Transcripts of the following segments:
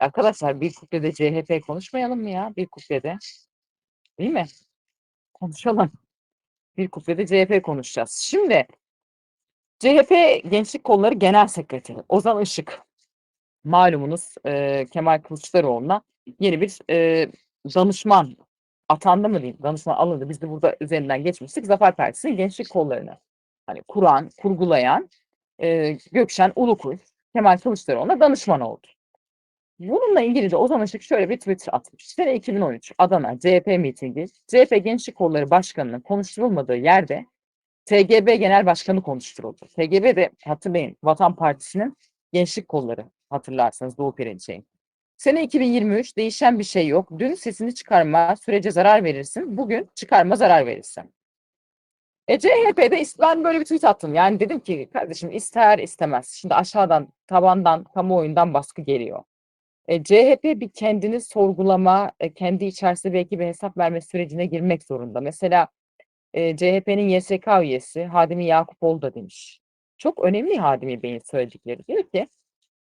Arkadaşlar bir kuplede CHP konuşmayalım mı ya? Bir kuplede. Değil mi? Konuşalım. Bir kuplede CHP konuşacağız. Şimdi CHP Gençlik Kolları Genel Sekreteri Ozan Işık malumunuz e, Kemal Kılıçdaroğlu'na yeni bir e, danışman atandı mı diyeyim danışman alındı. Biz de burada üzerinden geçmiştik. Zafer Partisi'nin gençlik kollarını hani kuran, kurgulayan e, Gökşen Ulukuy Kemal Kılıçdaroğlu'na danışman oldu. Bununla ilgili de Ozan Işık şöyle bir Twitter atmış. Sene 2013 Adana CHP mitingi. CHP Gençlik Kolları Başkanı'nın konuşturulmadığı yerde TGB Genel Başkanı konuşturuldu. TGB de hatırlayın Vatan Partisi'nin gençlik kolları hatırlarsanız Doğu Perinçek'in. Sene 2023 değişen bir şey yok. Dün sesini çıkarma sürece zarar verirsin. Bugün çıkarma zarar verirsin. E CHP'de ben böyle bir tweet attım. Yani dedim ki kardeşim ister istemez. Şimdi aşağıdan, tabandan, kamuoyundan baskı geliyor. E, CHP bir kendini sorgulama, e, kendi içerisinde belki bir hesap verme sürecine girmek zorunda. Mesela e, CHP'nin YSK üyesi Hadimi Yakupoğlu da demiş. Çok önemli Hadimi Bey'in söyledikleri. Diyor ki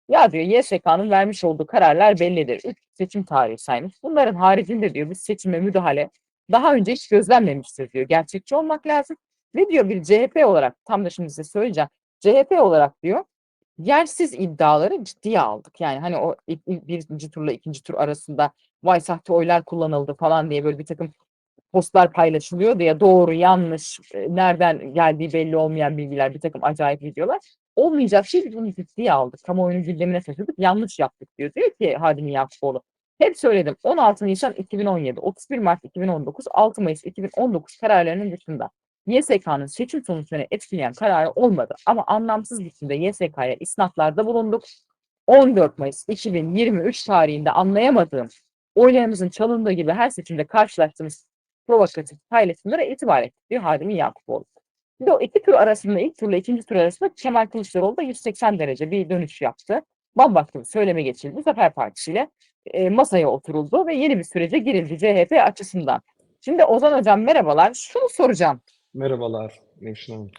ya diyor YSK'nın vermiş olduğu kararlar bellidir. Üç seçim tarihi saymış. Bunların haricinde diyor biz seçime müdahale daha önce hiç gözlenmemiştir diyor. Gerçekçi olmak lazım. Ve diyor bir CHP olarak tam da şimdi size söyleyeceğim. CHP olarak diyor yersiz iddiaları ciddiye aldık. Yani hani o birinci turla ikinci tur arasında vay sahte oylar kullanıldı falan diye böyle bir takım postlar paylaşılıyor diye doğru yanlış e, nereden geldiği belli olmayan bilgiler bir takım acayip videolar. Olmayacak şey biz bunu ciddiye aldık. Kamuoyunun gündemine taşıdık. Yanlış yaptık diyor. Diyor ki Hadimi Yakupoğlu. Hep söyledim 16 Nisan 2017, 31 Mart 2019, 6 Mayıs 2019 kararlarının dışında YSK'nın seçim sonuçlarını etkileyen kararı olmadı. Ama anlamsız biçimde YSK'ya isnatlarda bulunduk. 14 Mayıs 2023 tarihinde anlayamadığım oylarımızın çalındığı gibi her seçimde karşılaştığımız provokatif paylaşımlara itibar ettik diyor Hadimi Yakupoğlu. Bir de o iki tur arasında ilk turla ikinci tur arasında Kemal Kılıçdaroğlu da 180 derece bir dönüş yaptı. Bambaşka bir söyleme geçildi. Zafer Partisi ile e, masaya oturuldu ve yeni bir sürece girildi CHP açısından. Şimdi Ozan Hocam merhabalar. Şunu soracağım. Merhabalar Nevşin Hanım.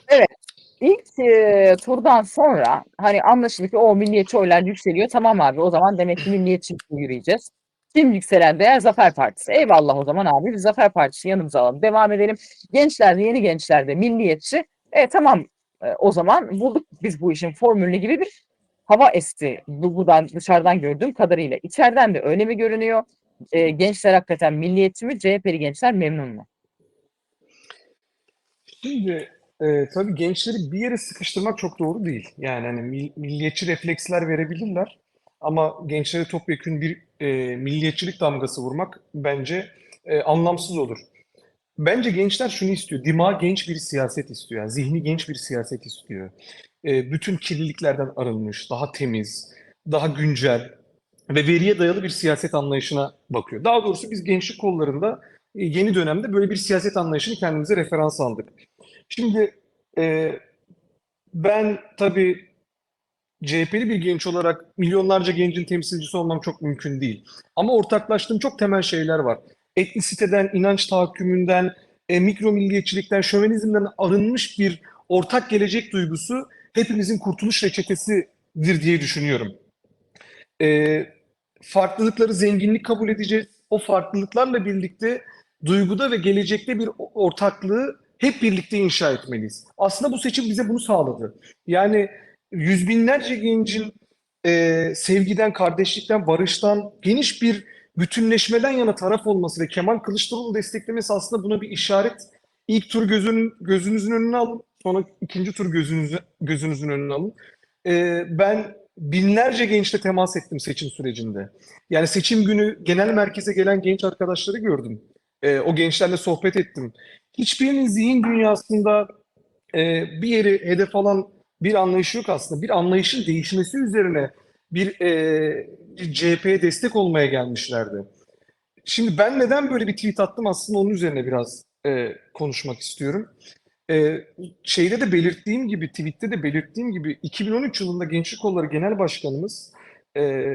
İlk e, turdan sonra hani anlaşıldı ki o milliyetçi oylar yükseliyor. Tamam abi o zaman demek ki milliyetçi yürüyeceğiz. Kim yükselen değer Zafer Partisi. Eyvallah o zaman abi biz Zafer Partisi yanımıza alalım. Devam edelim. Gençlerde yeni gençlerde milliyetçi. E tamam e, o zaman bulduk biz bu işin formülünü gibi bir hava esti. Bu, buradan dışarıdan gördüğüm kadarıyla. İçeriden de öyle mi görünüyor? E, gençler hakikaten milliyetçi mi? CHP'li gençler memnun mu? Şimdi e, tabii gençleri bir yere sıkıştırmak çok doğru değil. Yani hani mil- milliyetçi refleksler verebilirler ama gençlere topyekün bir e, milliyetçilik damgası vurmak bence e, anlamsız olur. Bence gençler şunu istiyor. Dimağı genç bir siyaset istiyor. Yani zihni genç bir siyaset istiyor. E, bütün kirliliklerden arınmış, daha temiz, daha güncel ve veriye dayalı bir siyaset anlayışına bakıyor. Daha doğrusu biz gençlik kollarında yeni dönemde böyle bir siyaset anlayışını kendimize referans aldık. Şimdi e, ben tabii CHP'li bir genç olarak milyonlarca gencin temsilcisi olmam çok mümkün değil. Ama ortaklaştığım çok temel şeyler var. Etnisiteden, inanç tahakkümünden, e, mikro milliyetçilikten, şövenizmden arınmış bir ortak gelecek duygusu hepimizin kurtuluş reçetesidir diye düşünüyorum. E, farklılıkları zenginlik kabul edeceğiz. O farklılıklarla birlikte duyguda ve gelecekte bir ortaklığı hep birlikte inşa etmeliyiz. Aslında bu seçim bize bunu sağladı. Yani yüz binlerce gencin e, sevgiden, kardeşlikten, barıştan, geniş bir bütünleşmeden yana taraf olması ve Kemal Kılıçdaroğlu'nu desteklemesi aslında buna bir işaret. İlk tur gözünün, gözünüzün önüne alın, sonra ikinci tur gözünüzü, gözünüzün önüne alın. E, ben binlerce gençle temas ettim seçim sürecinde. Yani seçim günü genel merkeze gelen genç arkadaşları gördüm. E, o gençlerle sohbet ettim. Hiçbirinin zihin dünyasında e, bir yeri hedef alan bir anlayış yok aslında. Bir anlayışın değişmesi üzerine bir e, CHP'ye destek olmaya gelmişlerdi. Şimdi ben neden böyle bir tweet attım aslında onun üzerine biraz e, konuşmak istiyorum. E, şeyde de belirttiğim gibi, tweette de belirttiğim gibi 2013 yılında Gençlik Kolları Genel Başkanımız e,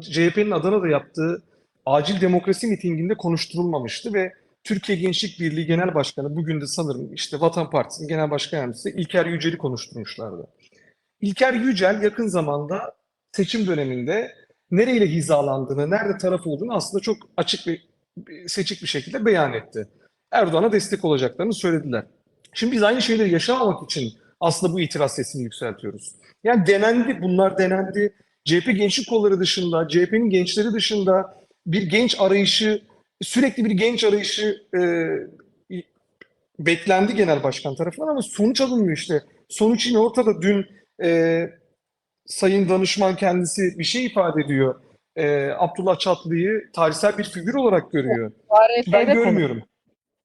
CHP'nin Adana'da yaptığı acil demokrasi mitinginde konuşturulmamıştı ve Türkiye Gençlik Birliği Genel Başkanı bugün de sanırım işte Vatan Partisi'nin Genel Başkan Yardımcısı İlker Yücel'i konuşturmuşlardı. İlker Yücel yakın zamanda seçim döneminde nereyle hizalandığını, nerede taraf olduğunu aslında çok açık ve seçik bir şekilde beyan etti. Erdoğan'a destek olacaklarını söylediler. Şimdi biz aynı şeyleri yaşamamak için aslında bu itiraz sesini yükseltiyoruz. Yani denendi, bunlar denendi. CHP gençlik kolları dışında, CHP'nin gençleri dışında bir genç arayışı, sürekli bir genç arayışı e, beklendi genel başkan tarafından ama sonuç alınmıyor işte. Sonuç yine ortada. Dün e, Sayın Danışman kendisi bir şey ifade ediyor. E, Abdullah Çatlı'yı tarihsel bir figür olarak görüyor. KRT'de Ben görmüyorum.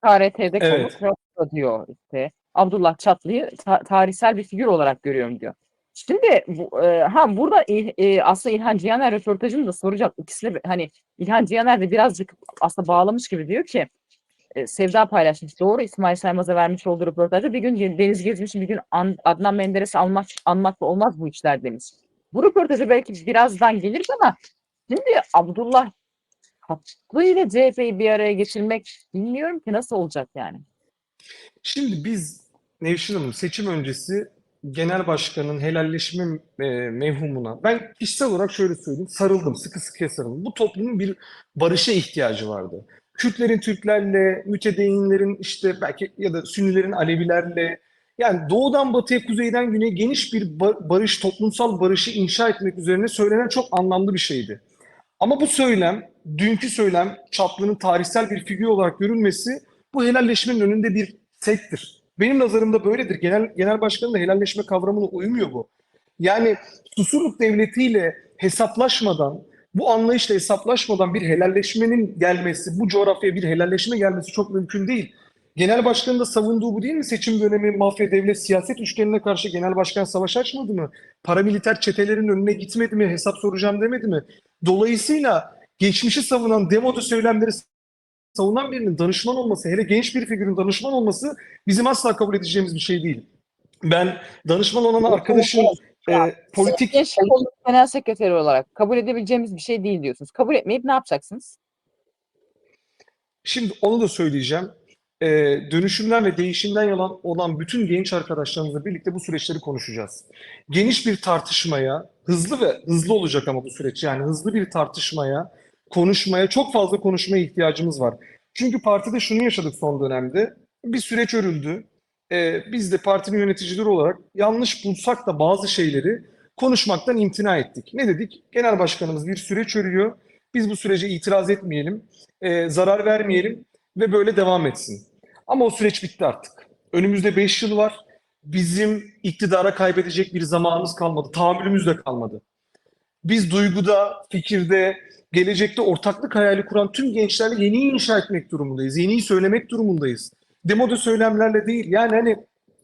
KRT'de Evet. konuşuyor diyor işte. Abdullah Çatlı'yı ta- tarihsel bir figür olarak görüyorum diyor. Şimdi bu, e, ha burada e, aslında İlhan Cihaner röportajını da soracağım. İkisine hani İlhan Cihaner de birazcık aslında bağlamış gibi diyor ki e, Sevda paylaşmış. Doğru İsmail Saymaz'a vermiş olduğu röportajda bir gün Deniz Gezmiş bir gün An- Adnan Menderes'i almak, anmakla olmaz bu işler demiş. Bu röportajı belki birazdan gelir ama şimdi Abdullah Çatlı ile CHP'yi bir araya getirmek bilmiyorum ki nasıl olacak yani. Şimdi biz Nevşin Hanım seçim öncesi genel başkanın helalleşme e, mevhumuna ben kişisel olarak şöyle söyleyeyim sarıldım sıkı sıkıya sarıldım. Bu toplumun bir barışa ihtiyacı vardı. Kürtlerin Türklerle, mütedeyinlerin işte belki ya da Sünnilerin Alevilerle yani doğudan batıya, kuzeyden güneye geniş bir ba- barış, toplumsal barışı inşa etmek üzerine söylenen çok anlamlı bir şeydi. Ama bu söylem, dünkü söylem Çatlı'nın tarihsel bir figür olarak görülmesi bu helalleşmenin önünde bir settir. Benim nazarımda böyledir. Genel, genel başkanın da helalleşme kavramına uymuyor bu. Yani Susurluk Devleti'yle hesaplaşmadan, bu anlayışla hesaplaşmadan bir helalleşmenin gelmesi, bu coğrafyaya bir helalleşme gelmesi çok mümkün değil. Genel başkanın da savunduğu bu değil mi? Seçim dönemi mafya devlet siyaset üçgenine karşı genel başkan savaş açmadı mı? Paramiliter çetelerin önüne gitmedi mi? Hesap soracağım demedi mi? Dolayısıyla geçmişi savunan demoda söylemleri savunan birinin danışman olması, hele genç bir figürün danışman olması bizim asla kabul edeceğimiz bir şey değil. Ben danışman olan arkadaşın e, politik Gençlik Kolu Genel Sekreteri olarak kabul edebileceğimiz bir şey değil diyorsunuz. Kabul etmeyip ne yapacaksınız? Şimdi onu da söyleyeceğim. Ee, dönüşümden ve değişimden yalan olan bütün genç arkadaşlarımızla birlikte bu süreçleri konuşacağız. Geniş bir tartışmaya, hızlı ve hızlı olacak ama bu süreç yani hızlı bir tartışmaya, konuşmaya, çok fazla konuşmaya ihtiyacımız var. Çünkü partide şunu yaşadık son dönemde. Bir süreç örüldü. Ee, biz de partinin yöneticileri olarak yanlış bulsak da bazı şeyleri konuşmaktan imtina ettik. Ne dedik? Genel başkanımız bir süreç örüyor. Biz bu sürece itiraz etmeyelim, e, zarar vermeyelim ve böyle devam etsin. Ama o süreç bitti artık. Önümüzde 5 yıl var. Bizim iktidara kaybedecek bir zamanımız kalmadı. Tahammülümüz de kalmadı. Biz duyguda, fikirde, gelecekte ortaklık hayali kuran tüm gençlerle yeniyi inşa etmek durumundayız. Yeniyi söylemek durumundayız. Demode söylemlerle değil. Yani hani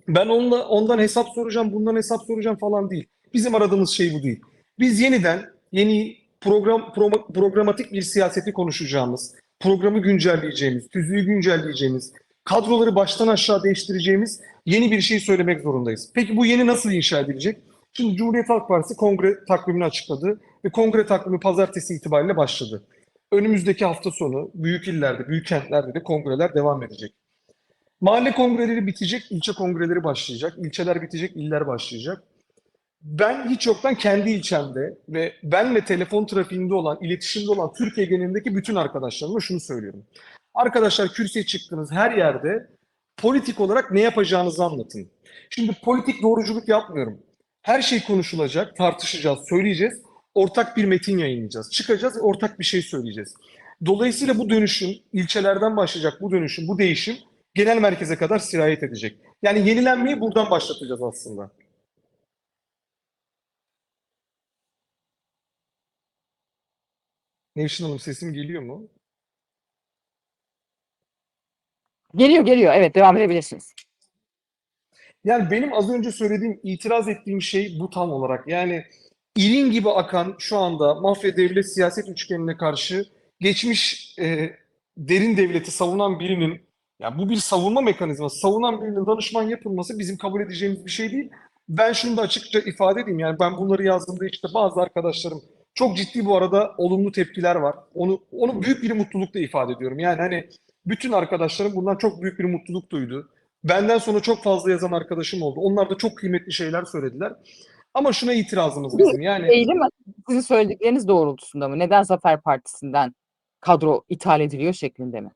ben onunla, ondan hesap soracağım, bundan hesap soracağım falan değil. Bizim aradığımız şey bu değil. Biz yeniden yeni program pro- programatik bir siyaseti konuşacağımız, programı güncelleyeceğimiz, tüzüğü güncelleyeceğimiz, kadroları baştan aşağı değiştireceğimiz yeni bir şey söylemek zorundayız. Peki bu yeni nasıl inşa edilecek? Şimdi Cumhuriyet Halk Partisi kongre takvimini açıkladı ve kongre takvimi pazartesi itibariyle başladı. Önümüzdeki hafta sonu büyük illerde, büyük kentlerde de kongreler devam edecek. Mahalle kongreleri bitecek, ilçe kongreleri başlayacak, ilçeler bitecek, iller başlayacak. Ben hiç yoktan kendi ilçemde ve benle telefon trafiğinde olan, iletişimde olan Türkiye genelindeki bütün arkadaşlarıma şunu söylüyorum. Arkadaşlar kürsüye çıktığınız her yerde politik olarak ne yapacağınızı anlatın. Şimdi politik doğruculuk yapmıyorum. Her şey konuşulacak, tartışacağız, söyleyeceğiz. Ortak bir metin yayınlayacağız. Çıkacağız, ortak bir şey söyleyeceğiz. Dolayısıyla bu dönüşüm, ilçelerden başlayacak bu dönüşüm, bu değişim genel merkeze kadar sirayet edecek. Yani yenilenmeyi buradan başlatacağız aslında. Nevşin Hanım sesim geliyor mu? Geliyor geliyor. Evet devam edebilirsiniz. Yani benim az önce söylediğim, itiraz ettiğim şey bu tam olarak. Yani irin gibi akan şu anda mafya devlet siyaset üçgenine karşı geçmiş e, derin devleti savunan birinin, yani bu bir savunma mekanizması, savunan birinin danışman yapılması bizim kabul edeceğimiz bir şey değil. Ben şunu da açıkça ifade edeyim. Yani ben bunları yazdığımda işte bazı arkadaşlarım çok ciddi bu arada olumlu tepkiler var. Onu onu büyük bir mutlulukla ifade ediyorum. Yani hani bütün arkadaşlarım bundan çok büyük bir mutluluk duydu. Benden sonra çok fazla yazan arkadaşım oldu. Onlar da çok kıymetli şeyler söylediler. Ama şuna itirazımız bizim yani Değil mi? Sizin söyledikleriniz doğrultusunda mı? Neden Zafer Partisi'nden kadro ithal ediliyor şeklinde mi?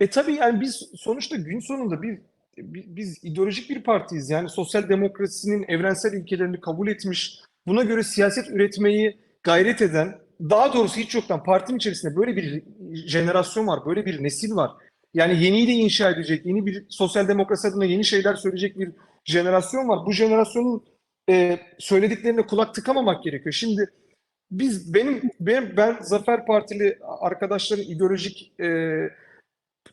E tabii yani biz sonuçta gün sonunda bir, bi- biz ideolojik bir partiyiz. Yani sosyal demokrasinin evrensel ilkelerini kabul etmiş, buna göre siyaset üretmeyi gayret eden, daha doğrusu hiç yoktan partinin içerisinde böyle bir jenerasyon var, böyle bir nesil var. Yani yeniyi de inşa edecek, yeni bir sosyal demokrasi adına yeni şeyler söyleyecek bir jenerasyon var. Bu jenerasyonun e, söylediklerine kulak tıkamamak gerekiyor. Şimdi biz benim, benim ben Zafer Partili arkadaşların ideolojik e,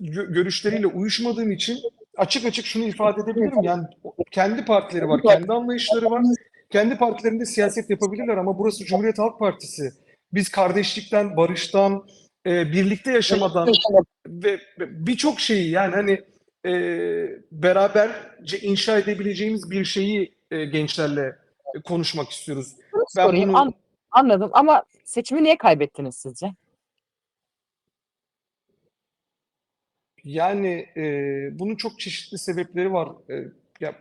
gö- görüşleriyle uyuşmadığım için açık açık şunu ifade edebilirim. Yani kendi partileri var, kendi anlayışları var. Kendi partilerinde siyaset yapabilirler ama burası Cumhuriyet Halk Partisi. Biz kardeşlikten, barıştan, e, birlikte yaşamadan ve birçok şeyi yani hani e, beraberce inşa edebileceğimiz bir şeyi e, gençlerle e, konuşmak istiyoruz. Ben Sorayım. bunu- An- anladım ama seçimi niye kaybettiniz sizce? Yani e, bunun çok çeşitli sebepleri var. E, ya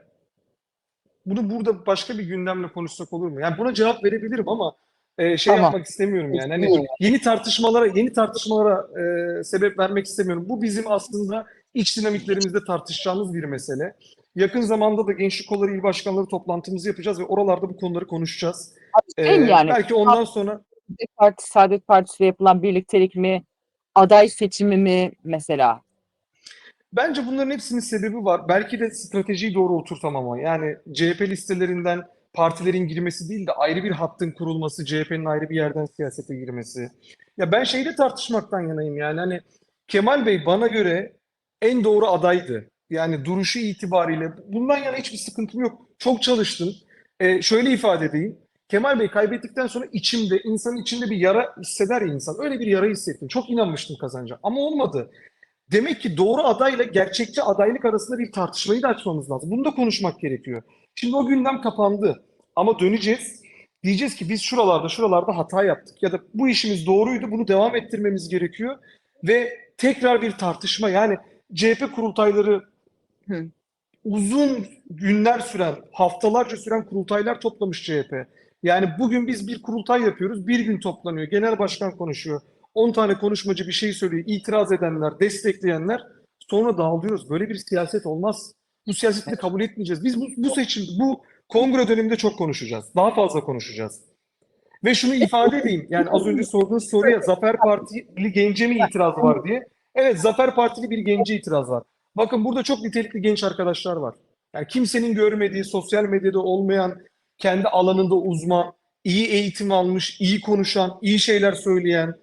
bunu burada başka bir gündemle konuşsak olur mu? Yani buna cevap verebilirim ama e, şey Tamam. yapmak istemiyorum yani. Hani yeni tartışmalara yeni tartışmalara e, sebep vermek istemiyorum. Bu bizim aslında iç dinamiklerimizde tartışacağımız bir mesele. Yakın zamanda da Gençlik Kolları İl Başkanları toplantımızı yapacağız ve oralarda bu konuları konuşacağız. E, Değil yani. belki ondan sonra Saadet Parti, Saadet Partisi ile yapılan birliktelik mi? Aday seçimi mi mesela? Bence bunların hepsinin sebebi var. Belki de stratejiyi doğru oturtamama. Yani CHP listelerinden partilerin girmesi değil de ayrı bir hattın kurulması, CHP'nin ayrı bir yerden siyasete girmesi. Ya ben şeyde tartışmaktan yanayım yani hani Kemal Bey bana göre en doğru adaydı. Yani duruşu itibariyle bundan yana hiçbir sıkıntım yok. Çok çalıştım. Ee, şöyle ifade edeyim. Kemal Bey kaybettikten sonra içimde, insanın içinde bir yara hisseder ya insan. Öyle bir yara hissettim. Çok inanmıştım kazanacağım. Ama olmadı. Demek ki doğru adayla gerçekçi adaylık arasında bir tartışmayı da açmamız lazım. Bunu da konuşmak gerekiyor. Şimdi o gündem kapandı. Ama döneceğiz. Diyeceğiz ki biz şuralarda şuralarda hata yaptık. Ya da bu işimiz doğruydu. Bunu devam ettirmemiz gerekiyor. Ve tekrar bir tartışma. Yani CHP kurultayları Hı. uzun günler süren, haftalarca süren kurultaylar toplamış CHP. Yani bugün biz bir kurultay yapıyoruz. Bir gün toplanıyor. Genel başkan konuşuyor. 10 tane konuşmacı bir şey söylüyor. İtiraz edenler, destekleyenler sonra dağılıyoruz. Böyle bir siyaset olmaz. Bu siyaseti kabul etmeyeceğiz. Biz bu, bu seçim, bu kongre döneminde çok konuşacağız. Daha fazla konuşacağız. Ve şunu ifade edeyim. Yani az önce sorduğunuz soruya Zafer Partili gence mi itiraz var diye. Evet Zafer Partili bir gence itiraz var. Bakın burada çok nitelikli genç arkadaşlar var. Yani kimsenin görmediği, sosyal medyada olmayan, kendi alanında uzman, iyi eğitim almış, iyi konuşan, iyi şeyler söyleyen,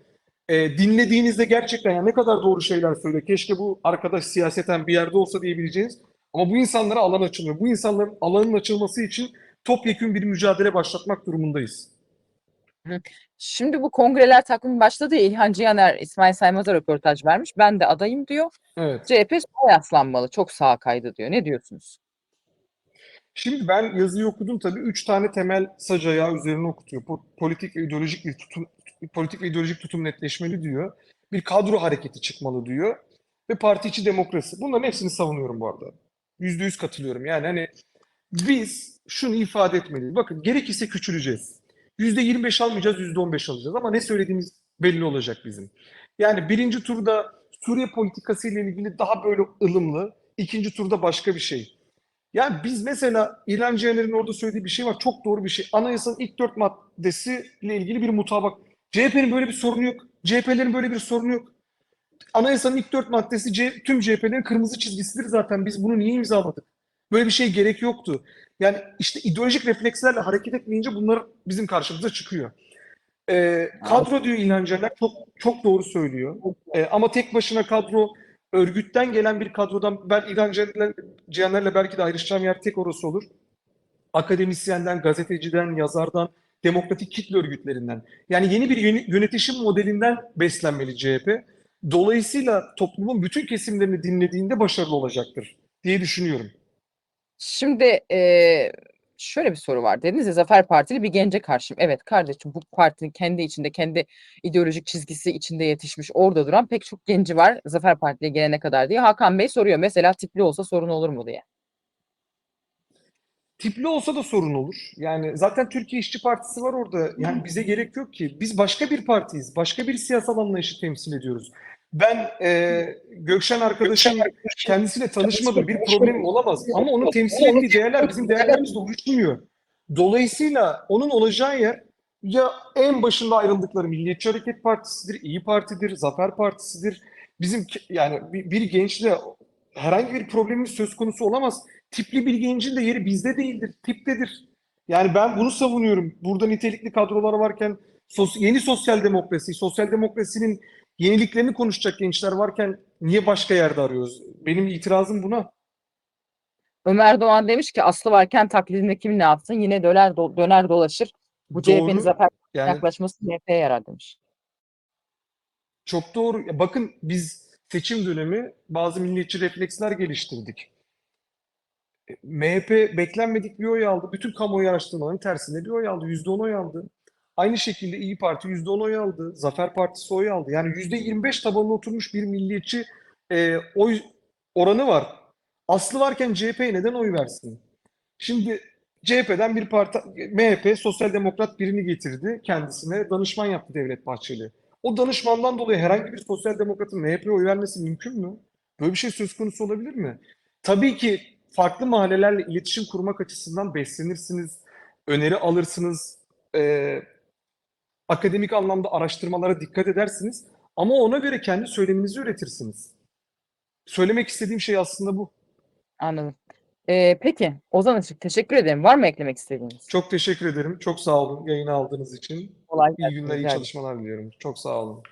e, dinlediğinizde gerçekten yani ne kadar doğru şeyler söylüyor. Keşke bu arkadaş siyaseten bir yerde olsa diyebileceğiniz. Ama bu insanlara alan açılmıyor. Bu insanların alanın açılması için topyekün bir mücadele başlatmak durumundayız. Şimdi bu kongreler takvimi başladı ya İlhan Cihaner İsmail Saymaz'a röportaj vermiş. Ben de adayım diyor. Evet. CHP sola yaslanmalı. Çok sağa kaydı diyor. Ne diyorsunuz? Şimdi ben yazıyı okudum tabii. Üç tane temel sac ayağı üzerine okutuyor. Po- Politik ve ideolojik bir tutum, politik ve ideolojik tutum netleşmeli diyor. Bir kadro hareketi çıkmalı diyor. Ve parti içi demokrasi. Bunların hepsini savunuyorum bu arada. Yüzde yüz katılıyorum. Yani hani biz şunu ifade etmeliyiz. Bakın gerekirse küçüleceğiz. Yüzde yirmi beş almayacağız, yüzde on beş alacağız. Ama ne söylediğimiz belli olacak bizim. Yani birinci turda Suriye politikası ile ilgili daha böyle ılımlı. ikinci turda başka bir şey. Yani biz mesela İlhan Cihaner'in orada söylediği bir şey var. Çok doğru bir şey. Anayasanın ilk dört maddesiyle ilgili bir mutabak. CHP'nin böyle bir sorunu yok. CHP'lerin böyle bir sorunu yok. Anayasanın ilk dört maddesi tüm CHP'lerin kırmızı çizgisidir zaten. Biz bunu niye imzaladık? Böyle bir şey gerek yoktu. Yani işte ideolojik reflekslerle hareket etmeyince bunlar bizim karşımıza çıkıyor. Ee, kadro diyor İlhan Cihaner çok çok doğru söylüyor. Ee, ama tek başına kadro örgütten gelen bir kadrodan ben İlhan Cihaner'le belki de ayrışacağım yer tek orası olur. Akademisyenden, gazeteciden, yazardan, demokratik kitle örgütlerinden. Yani yeni bir yöne- yönetişim modelinden beslenmeli CHP. Dolayısıyla toplumun bütün kesimlerini dinlediğinde başarılı olacaktır diye düşünüyorum. Şimdi eee, şöyle bir soru var. Dediniz ya Zafer Partili bir gence karşıyım. Evet kardeşim bu partinin kendi içinde kendi ideolojik çizgisi içinde yetişmiş orada duran pek çok genci var Zafer Partili'ye gelene kadar diye. Hakan Bey soruyor mesela tipli olsa sorun olur mu diye. tipli olsa da sorun olur. Yani zaten Türkiye İşçi Partisi var orada. Yani bize gerek yok ki. Biz başka bir partiyiz. Başka bir siyasal anlayışı temsil ediyoruz. Ben e, Gökşen arkadaşım kendisiyle tanışmadım. Bir problemim olamaz. Ama onun temsil ettiği değerler bizim değerlerimizle uyuşmuyor. Dolayısıyla onun olacağı yer ya en başında ayrıldıkları Milliyetçi Hareket Partisi'dir, İyi Parti'dir, Zafer Partisi'dir. Bizim yani bir, bir gençle herhangi bir problemimiz söz konusu olamaz. Tipli bir gencin de yeri bizde değildir, tiptedir. Yani ben bunu savunuyorum. Burada nitelikli kadrolar varken sos- yeni sosyal demokrasi, sosyal demokrasinin yeniliklerini konuşacak gençler varken niye başka yerde arıyoruz? Benim itirazım buna. Ömer Doğan demiş ki aslı varken taklidinde kim ne yapsın yine döner do- döner dolaşır. Bu CHP'nin zafer Yani yaklaşması MHP'ye yarar demiş. Çok doğru. Bakın biz seçim dönemi bazı milliyetçi refleksler geliştirdik. MHP beklenmedik bir oy aldı. Bütün kamuoyu araştırmalarının tersinde bir oy aldı. %10 oy aldı. Aynı şekilde İyi Parti %10 oy aldı. Zafer Partisi oy aldı. Yani %25 tabanına oturmuş bir milliyetçi e, oy oranı var. Aslı varken CHP'ye neden oy versin? Şimdi CHP'den bir parti, MHP Sosyal Demokrat birini getirdi. Kendisine danışman yaptı Devlet Bahçeli. O danışmandan dolayı herhangi bir sosyal demokratın MHP'ye oy vermesi mümkün mü? Böyle bir şey söz konusu olabilir mi? Tabii ki farklı mahallelerle iletişim kurmak açısından beslenirsiniz, öneri alırsınız, eee, akademik anlamda araştırmalara dikkat edersiniz ama ona göre kendi söyleminizi üretirsiniz. Söylemek istediğim şey aslında bu. Anladım. Ee, peki Ozan Işık teşekkür ederim. Var mı eklemek istediğiniz? Çok teşekkür ederim. Çok sağ olun yayını aldığınız için. Kolay İyi gelsin. günler, iyi rica ederim. çalışmalar diliyorum. Çok sağ olun.